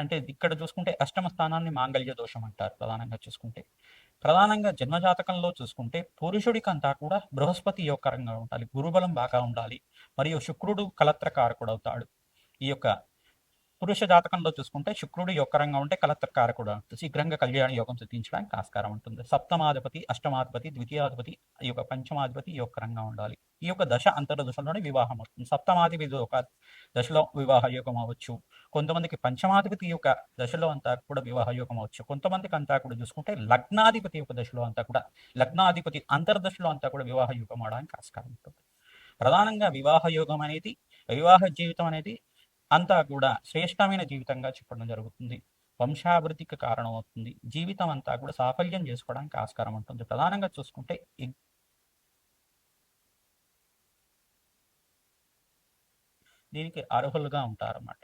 అంటే ఇక్కడ చూసుకుంటే అష్టమ స్థానాన్ని మాంగళ్య దోషం అంటారు ప్రధానంగా చూసుకుంటే. ప్రధానంగా జన్మజాతకంలో చూసుకుంటే పురుషుడికి అంతా కూడా బృహస్పతి యొక్కరంగా ఉండాలి గురుబలం బాగా ఉండాలి మరియు శుక్రుడు కలత్రకారకుడు అవుతాడు ఈ యొక్క పురుష జాతకంలో చూసుకుంటే శుక్రుడు యొక్కరంగా ఉంటే కలత్రకారకుడు శీఘ్రంగా కళ్యాణ యోగం సిద్ధించడానికి ఆస్కారం ఉంటుంది. సప్తమాధిపతి అష్టమాధిపతి ద్వితీయాధిపతి ఈ యొక్క పంచమాధిపతి యొక్కరంగా ఉండాలి. ఈ యొక్క దశ అంతర దశలోనే వివాహం అవుతుంది. సప్తమాధిపతి ఒక దశలో వివాహ యోగం అవ్వచ్చు. కొంతమందికి పంచమాధిపతి యొక్క దశలో అంతా కూడా వివాహ యోగం అవ్వచ్చు. కొంతమందికి అంతా కూడా చూసుకుంటే లగ్నాధిపతి యొక్క దశలో అంతా కూడా లగ్నాధిపతి అంతర్దశలో అంతా కూడా వివాహ యోగం అవడానికి ఆస్కారం ఉంటుంది. ప్రధానంగా వివాహ యోగం అనేది వివాహ జీవితం అనేది అంతా కూడా శ్రేష్టమైన జీవితంగా చెప్పడం జరుగుతుంది. వంశాభివృద్ధికి కారణం అవుతుంది జీవితం అంతా కూడా సాఫల్యం చేసుకోవడానికి ఆస్కారం ఉంటుంది. ప్రధానంగా చూసుకుంటే దీనికి అర్హులుగా ఉంటారన్నమాట.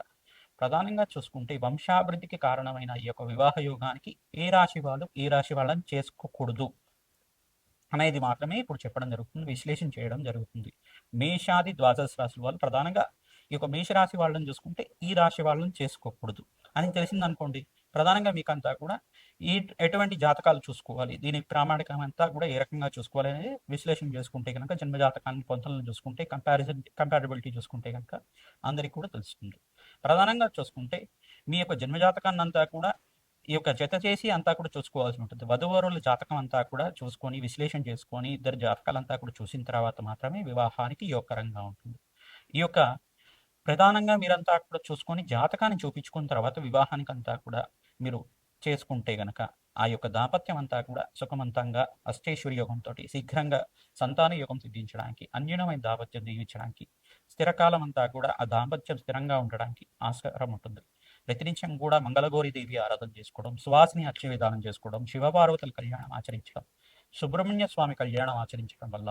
ప్రధానంగా చూసుకుంటే వంశాభివృద్ధికి కారణమైన ఈ యొక్క వివాహ యోగానికి ఏ రాశి వాళ్ళు ఏ రాశి వాళ్ళని చేసుకోకూడదు అనేది మాత్రమే ఇప్పుడు చెప్పడం జరుగుతుంది విశ్లేషణ చేయడం జరుగుతుంది. మేషాది ద్వాదశ రాశుల వాళ్ళు ప్రధానంగా ఈ యొక్క మేషరాశి వాళ్ళని చూసుకుంటే ఈ రాశి వాళ్ళని చేసుకోకూడదు. అని తెలిసింది అనుకోండి ప్రధానంగా మీకు అంతా కూడా ఈ ఎటువంటి జాతకాలు చూసుకోవాలి? దీని ప్రామాణికం అంతా కూడా ఏ రకంగా చూసుకోవాలి అనేది విశ్లేషణ చేసుకుంటే కనుక జన్మ జాతకాన్ని పొంతలను చూసుకుంటే కంపారిజన్ కంపారిబిలిటీ చూసుకుంటే కనుక అందరికీ కూడా తెలుస్తుంది. ప్రధానంగా చూసుకుంటే మీ యొక్క జన్మ జాతకాన్ని అంతా కూడా ఈ యొక్క జత చేసి అంతా కూడా చూసుకోవాల్సి ఉంటుంది. వధువరుల జాతకం అంతా కూడా చూసుకొని విశ్లేషణ చేసుకొని ఇద్దరు జాతకాలంతా కూడా చూసిన తర్వాత మాత్రమే వివాహానికి యోగకరంగా ఉంటుంది. ఈ యొక్క ప్రధానంగా మీరంతా కూడా చూసుకొని జాతకాన్ని చూపించుకున్న తర్వాత వివాహానికి అంతా కూడా మీరు చేసుకుంటే గనక ఆ యొక్క దాంపత్యం అంతా కూడా సుఖమంతంగా అష్టేశ్వరి యోగంతో శీఘ్రంగా సంతాన యోగం సిద్ధించడానికి అన్యూనమైన దాంపత్యం దీవించడానికి స్థిరకాలం అంతా కూడా ఆ దాంపత్యం స్థిరంగా ఉండడానికి ఆస్కారం ఉంటుంది. ప్రతినిత్యం కూడా మంగళగౌరి దేవి ఆరాధన చేసుకోవడం సువాసిని అర్చ విధానం చేసుకోవడం శివపార్వతుల కళ్యాణం ఆచరించడం సుబ్రహ్మణ్య స్వామి కళ్యాణం ఆచరించడం వల్ల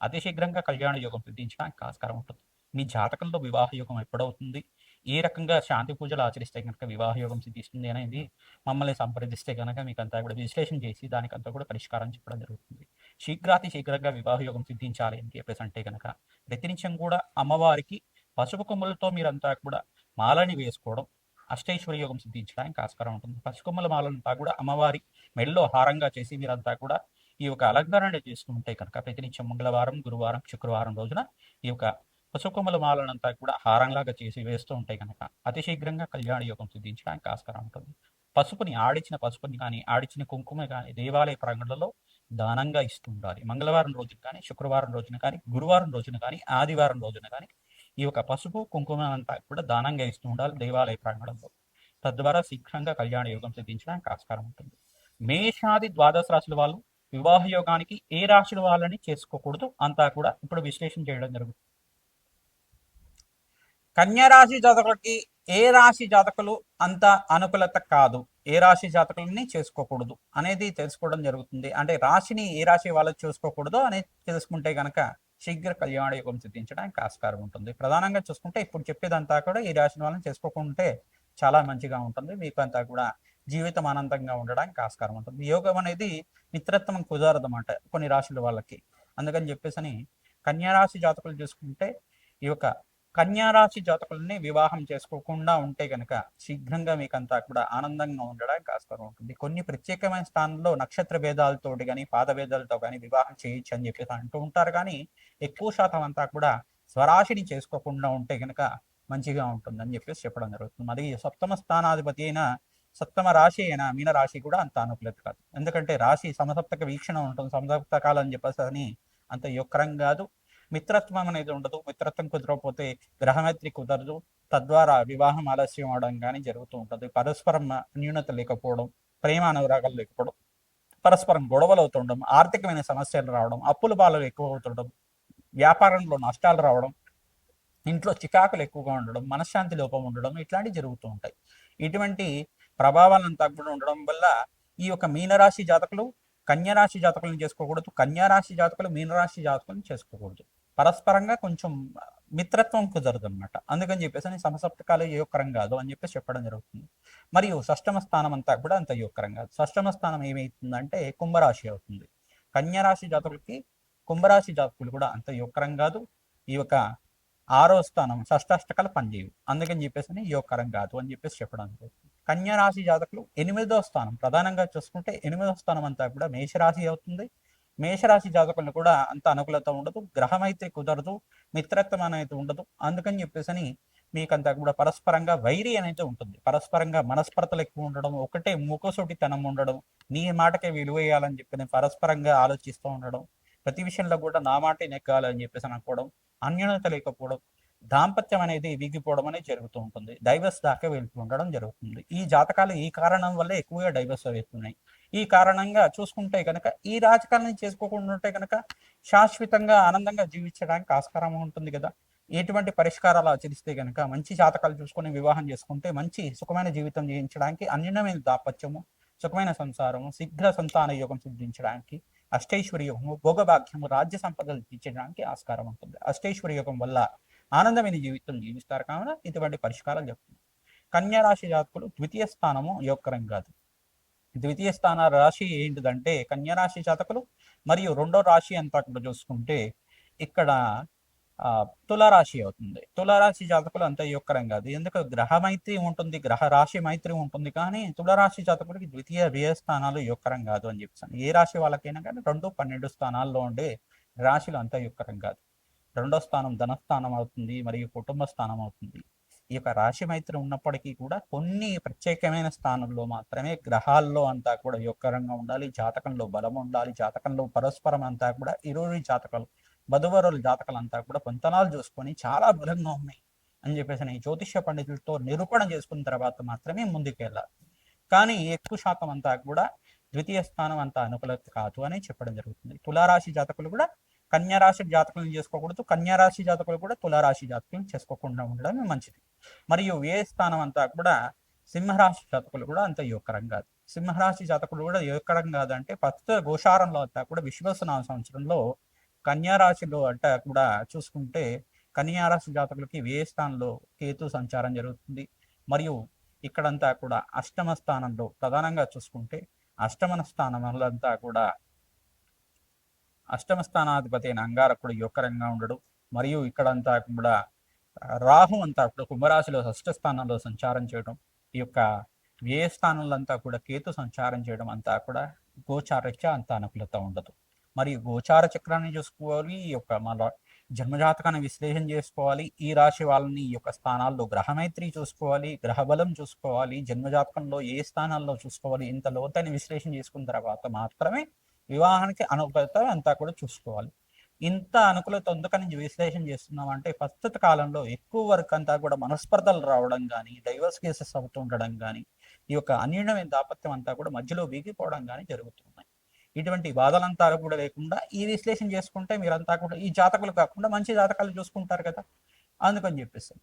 అతి శీఘ్రంగా కళ్యాణ యోగం సిద్ధించడానికి ఆస్కారం ఉంటుంది. మీ జాతకంలో వివాహ యోగం ఎప్పుడవుతుంది? ఏ రకంగా శాంతి పూజలు ఆచరిస్తే కనుక వివాహ యోగం సిద్ధిస్తుంది అనేది మమ్మల్ని సంప్రదిస్తే కనుక మీకు అంతా కూడా విశ్లేషణ చేసి దానికంతా కూడా పరిష్కారం చెప్పడం జరుగుతుంది. శీఘ్రాతి శీఘ్రంగా వివాహ యోగం సిద్ధించాలి అని చెప్పేసి అంటే కనుక ప్రతినిత్యం కూడా అమ్మవారికి పసుపు కొమ్ములతో మీరంతా కూడా మాలని వేసుకోవడం అష్టైశ్వర్య యోగం సిద్ధించడానికి ఆస్కారం ఉంటుంది. పసుకొమ్మల మాలంతా కూడా అమ్మవారి మెడలో హారంగా చేసి మీరంతా కూడా ఈ యొక్క అలంకరణ చేసుకుంటే కనుక ప్రతినిత్యం మంగళవారం గురువారం శుక్రవారం రోజున ఈ యొక్క పసుకొమ్మల మాలనంతా కూడా హారంలాగా చేసి వేస్తూ ఉంటే కనుక అతి శీఘ్రంగా కళ్యాణ యోగం సిద్ధించడానికి ఆస్కారం ఉంటుంది. పసుపుని ఆడిచిన పసుపుని కానీ ఆడిచిన కుంకుమ కానీ దేవాలయ ప్రాంగణంలో దానంగా ఇస్తూ ఉండాలి. మంగళవారం రోజున కానీ శుక్రవారం రోజున కానీ గురువారం రోజున కానీ ఆదివారం రోజున కానీ ఈ యొక్క పసుపు కుంకుమ అంతా కూడా దానంగా ఇస్తూ ఉండాలి దేవాలయ ప్రాంగణంలో. తద్వారా శీఘ్రంగా కళ్యాణ యోగం సిద్ధించడానికి ఆస్కారం ఉంటుంది. మేషాది ద్వాదశ రాశుల వాళ్ళు వివాహ యోగానికి ఏ రాశుల వాళ్ళని చేసుకోకూడదు అంతా కూడా ఇప్పుడు విశ్లేషణ చేయడం జరుగుతుంది. కన్యరాశి జాతకులకి ఏ రాశి జాతకులు అంత అనుకూలత కాదు? ఏ రాశి జాతకులని చేసుకోకూడదు అనేది తెలుసుకోవడం జరుగుతుంది. అంటే రాశిని ఏ రాశి వాళ్ళకి చూసుకోకూడదు అనేది తెలుసుకుంటే గనక శీఘ్ర కళ్యాణ యోగం సిద్ధించడానికి ఆస్కారం ఉంటుంది. ప్రధానంగా చూసుకుంటే ఇప్పుడు చెప్పేదంతా కూడా ఈ రాశిని వాళ్ళని చేసుకోకుంటే చాలా మంచిగా ఉంటుంది. మీకు అంతా కూడా జీవితం ఆనందంగా ఉండడానికి ఆస్కారం ఉంటుంది. యోగం అనేది మిత్రత్వం కుదరదు అన్నమాట కొన్ని రాశుల వాళ్ళకి. అందుకని చెప్పేసి కన్యారాశి జాతకులు చూసుకుంటే ఈ యొక్క కన్యారాశి జాతకులని వివాహం చేసుకోకుండా ఉంటే కనుక శీఘ్రంగా మీకంతా కూడా ఆనందంగా ఉండడానికి ఆస్కారం ఉంటుంది. కొన్ని ప్రత్యేకమైన స్థానంలో నక్షత్ర భేదాలతో కానీ పాద భేదాలతో కానీ వివాహం చేయొచ్చు అని చెప్పేసి అంటూ ఉంటారు. కానీ ఎక్కువ శాతం అంతా కూడా స్వరాశిని చేసుకోకుండా ఉంటే కనుక మంచిగా ఉంటుంది అని చెప్పేసి చెప్పడం జరుగుతుంది. మరి సప్తమ స్థానాధిపతి అయిన సప్తమ రాశి అయిన మీన రాశి కూడా అంత అనుకూలత కాదు. ఎందుకంటే రాశి సమసప్తక వీక్షణ ఉంటుంది. సమసప్తకాలు అని చెప్పేసి అని అంత యొక్కరం కాదు. మిత్రత్వం అనేది ఉండదు. మిత్రత్వం కుదరకపోతే గ్రహమైత్రి కుదరదు. తద్వారా వివాహం ఆలస్యం అవడం కానీ జరుగుతూ ఉంటుంది. పరస్పరం న్యూనత లేకపోవడం ప్రేమ అనురాగాలు లేకపోవడం పరస్పరం గొడవలు అవుతుండడం ఆర్థికమైన సమస్యలు రావడం అప్పుల బాధలు ఎక్కువ అవుతుండడం వ్యాపారంలో నష్టాలు రావడం ఇంట్లో చికాకులు ఎక్కువగా ఉండడం మనశ్శాంతి లోపం ఉండడం ఇట్లాంటివి జరుగుతూ ఉంటాయి. ఇటువంటి ప్రభావాలను తగ్గడం ఉండడం వల్ల ఈ యొక్క మీనరాశి జాతకులు కన్యారాశి జాతకులను చేసుకోకూడదు. కన్యారాశి జాతకులు మీనరాశి జాతకులను చేసుకోకూడదు. పరస్పరంగా కొంచెం మిత్రత్వం కుదరదు అనమాట అందుకని చెప్పేసి అని సమసప్తకాలు యోగకరం కాదు అని చెప్పేసి చెప్పడం జరుగుతుంది. మరియు షష్టమ స్థానం అంతా కూడా అంత యోగకరం కాదు. షష్టమ స్థానం ఏమవుతుందంటే కుంభరాశి అవుతుంది. కన్యారాశి జాతకులకి కుంభరాశి జాతకులు కూడా అంత యోగకరం కాదు. ఈ యొక్క ఆరో స్థానం షష్టాష్టకాలు పనిచేయవు. అందుకని చెప్పేసి అని యోగకరం కాదు అని చెప్పేసి చెప్పడం జరుగుతుంది. కన్యారాశి జాతకులు ఎనిమిదో స్థానం. ప్రధానంగా చూసుకుంటే ఎనిమిదో స్థానం అంతా కూడా మేషరాశి అవుతుంది. మేషరాశి జాతకులను కూడా అంత అనుకూలత ఉండదు గ్రహం అయితే కుదరదు మిత్రత్వం అనేది ఉండదు. అందుకని చెప్పేసి మీకంతా కూడా పరస్పరంగా వైరి అనేది ఉంటుంది. పరస్పరంగా మనస్పర్తలు ఎక్కువ ఉండడం ఒకటే ముఖసూటితనం ఉండడం నీ మాటకే విలువేయాలని చెప్పి పరస్పరంగా ఆలోచిస్తూ ఉండడం ప్రతి విషయంలో కూడా నా మాట నెక్కాలని చెప్పేసి అనుకోవడం అన్యోన్యత లేకపోవడం దాంపత్యం అనేది వీగిపోవడం అనేది జరుగుతూ ఉంటుంది. డైవర్స్ దాకా వెళ్తూ ఉండడం జరుగుతుంది. ఈ జాతకాలు ఈ కారణం వల్ల ఎక్కువగా డైవర్స్ అవుతున్నాయి. ఈ కారణంగా చూసుకుంటే కనుక ఈ రాజకాలను చేసుకోకుండా ఉంటే కనుక శాశ్వతంగా ఆనందంగా జీవించడానికి ఆస్కారం ఉంటుంది కదా. ఎటువంటి పరిష్కారాలు ఆచరిస్తే కనుక మంచి జాతకాలు చూసుకొని వివాహం చేసుకుంటే మంచి సుఖమైన జీవితం జీవించడానికి అన్యమైన దాపత్యము సుఖమైన సంసారము శీఘ్ర సంతాన యోగం సిద్ధించడానికి అష్టైశ్వరి యోగము భోగభాగ్యము రాజ్య సంపదలు తీర్చడానికి ఆస్కారం ఉంటుంది. అష్టైశ్వరి యోగం వల్ల ఆనందమైన జీవితం జీవిస్తారు. కావున ఇటువంటి పరిష్కారాలు చెప్తుంది కన్యా రాశి జాతకులు ద్వితీయ స్థానము యోగకరం కాదు. ద్వితీయ స్థాన రాశి ఏంటిదంటే కన్యా రాశి జాతకులు మరియు రెండో రాశి అంతా కూడా చూసుకుంటే ఇక్కడ ఆ తులారాశి అవుతుంది. తులారాశి జాతకులు అంత యొక్కరం కాదు. ఎందుకు? గ్రహ మైత్రి ఉంటుంది గ్రహ రాశి మైత్రి ఉంటుంది కానీ తులారాశి జాతకులకి ద్వితీయ వ్యయ స్థానాలు యొక్కరం కాదు అని చెప్పాను ఏ రాశి వాళ్ళకైనా కానీ రెండు పన్నెండు స్థానాల్లో ఉండే రాశులు అంత యొక్కరం కాదు. రెండో స్థానం ధనస్థానం అవుతుంది మరియు కుటుంబ స్థానం అవుతుంది. ఈ యొక్క రాశి మైత్రి ఉన్నప్పటికీ కూడా కొన్ని ప్రత్యేకమైన స్థానంలో మాత్రమే గ్రహాల్లో అంతా కూడా యొక్కరంగా ఉండాలి జాతకంలో బలం ఉండాలి జాతకంలో పరస్పరం అంతా కూడా ఇరువురి జాతకాలు వధువరుల జాతకాలు అంతా కూడా పొంతనాలు చూసుకొని చాలా బలంగా ఉన్నాయి అని చెప్పేసి నేను జ్యోతిష పండితులతో నిరూపణ చేసుకున్న తర్వాత మాత్రమే ముందుకెళ్ళాలి కానీ ఎక్కువ శాతం అంతా కూడా ద్వితీయ స్థానం అంతా అనుకూలత కాదు అని చెప్పడం జరుగుతుంది. తులారాశి జాతకులు కూడా కన్యారాశి జాతకులను చేసుకోకూడదు కన్యారాశి జాతకులు కూడా తులారాశి జాతకులను చేసుకోకుండా ఉండడం మంచిది. మరియు ఏ స్థానం అంతా కూడా సింహరాశి జాతకులు కూడా అంత యోగకరం కాదు. సింహరాశి జాతకులు కూడా యోగకరం కాదు అంటే ప్రస్తుత గోషారంలో అంతా కూడా విశ్వసనామ సంవత్సరంలో కన్యారాశిలో అంట కూడా చూసుకుంటే కన్యారాశి జాతకులకి వ్యయ స్థానంలో కేతు సంచారం జరుగుతుంది? మరియు ఇక్కడంతా కూడా అష్టమ స్థానంలో ప్రధానంగా చూసుకుంటే అష్టమ స్థానంలంతా కూడా అష్టమ స్థానాధిపతి అయిన అంగారకుడు యొక్కరంగా ఉండడు. మరియు ఇక్కడంతా కూడా రాహు అంతా కూడా కుంభరాశిలో షష్ఠ స్థానంలో సంచారం చేయడం ఈ యొక్క వ్యయ స్థానంలో అంతా కూడా కేతు సంచారం చేయడం అంతా కూడా గోచారత్య అంత అనుకూలత ఉండదు. మరియు గోచార చక్రాన్ని చూసుకోవాలి ఈ యొక్క మన జన్మజాతకాన్ని విశ్లేషణ చేసుకోవాలి ఈ రాశి వాళ్ళని ఈ యొక్క స్థానాల్లో గ్రహమైత్రి చూసుకోవాలి గ్రహబలం చూసుకోవాలి జన్మజాతకంలో ఏ స్థానాల్లో చూసుకోవాలి ఇంత లోతైన విశ్లేషణ చేసుకున్న తర్వాత మాత్రమే వివాహానికి అనుకూలత అంతా కూడా చూసుకోవాలి. ఇంత అనుకూలత ఎందుకని విశ్లేషణ చేస్తున్నాం అంటే ప్రస్తుత కాలంలో ఎక్కువ వరకు అంతా కూడా మనస్పర్ధలు రావడం కానీ డైవర్స్ కేసెస్ అవుతూ ఉండడం కానీ ఈ యొక్క అన్యూనమైన దాపత్యం అంతా కూడా మధ్యలో వీగిపోవడం కానీ జరుగుతున్నాయి. ఇటువంటి బాధలంతా కూడా లేకుండా ఈ విశ్లేషణ చేసుకుంటే మీరంతా కూడా ఈ జాతకులు కాకుండా మంచి జాతకాలు చూసుకుంటారు కదా అందుకని చెప్పేసి.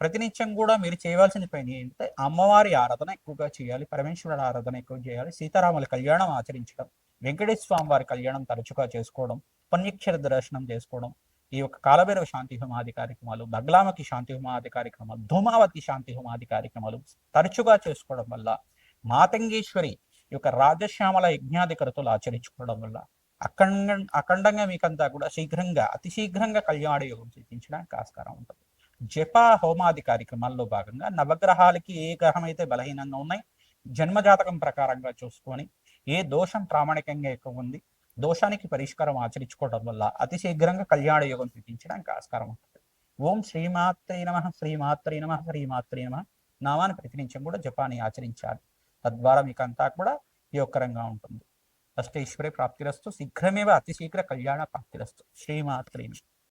ప్రతినిత్యం కూడా మీరు చేయవలసిన పని ఏంటంటే అమ్మవారి ఆరాధన ఎక్కువగా చేయాలి పరమేశ్వరుడు ఆరాధన ఎక్కువ చేయాలి సీతారాముల కళ్యాణం ఆచరించడం వెంకటేశ్వర స్వామి వారి కళ్యాణం తరచుగా చేసుకోవడం పుణ్యక్షర దర్శనం చేసుకోవడం ఈ యొక్క కాలభైరవ శాంతి హోమాది కార్యక్రమాలు బగ్లామకి శాంతి హోమాది కార్యక్రమాలు ధూమావతి శాంతి హోమాది కార్యక్రమాలు తరచుగా చేసుకోవడం వల్ల మాతంగేశ్వరి యొక్క రాజశ్యామల యజ్ఞాది కృతులు ఆచరించుకోవడం వల్ల అఖండ అఖండంగా మీకంతా కూడా శీఘ్రంగా అతి శీఘ్రంగా కళ్యాణ యోగం సిద్ధించడానికి ఆస్కారం ఉంటుంది. జప హోమాది కార్యక్రమాల్లో భాగంగా నవగ్రహాలకి ఏ గ్రహం అయితే బలహీనంగా ఉన్నాయి జన్మజాతకం ప్రకారంగా చూసుకొని ఏ దోషం ప్రామాణికంగా ఎక్కువ ఉంది దోషానికి పరిష్కారం ఆచరించుకోవడం వల్ల అతి శీఘ్రంగా కళ్యాణ యోగం సిద్ధించడానికి ఆస్కారం ఉంటుంది. ఓం శ్రీమాత్రే నమ శ్రీమాత్రే నమ శ్రీమాత్రే నమ నామాన్ని ప్రతినిత్యం కూడా జపాన్ని ఆచరించాలి. తద్వారా మీకు అంతా కూడా యోగకరంగా ఉంటుంది. అష్టైశ్వర్య ప్రాప్తిరస్తు శీఘ్రమేవ అతి శీఘ్ర కళ్యాణ ప్రాప్తిరస్తు. శ్రీమాత్రే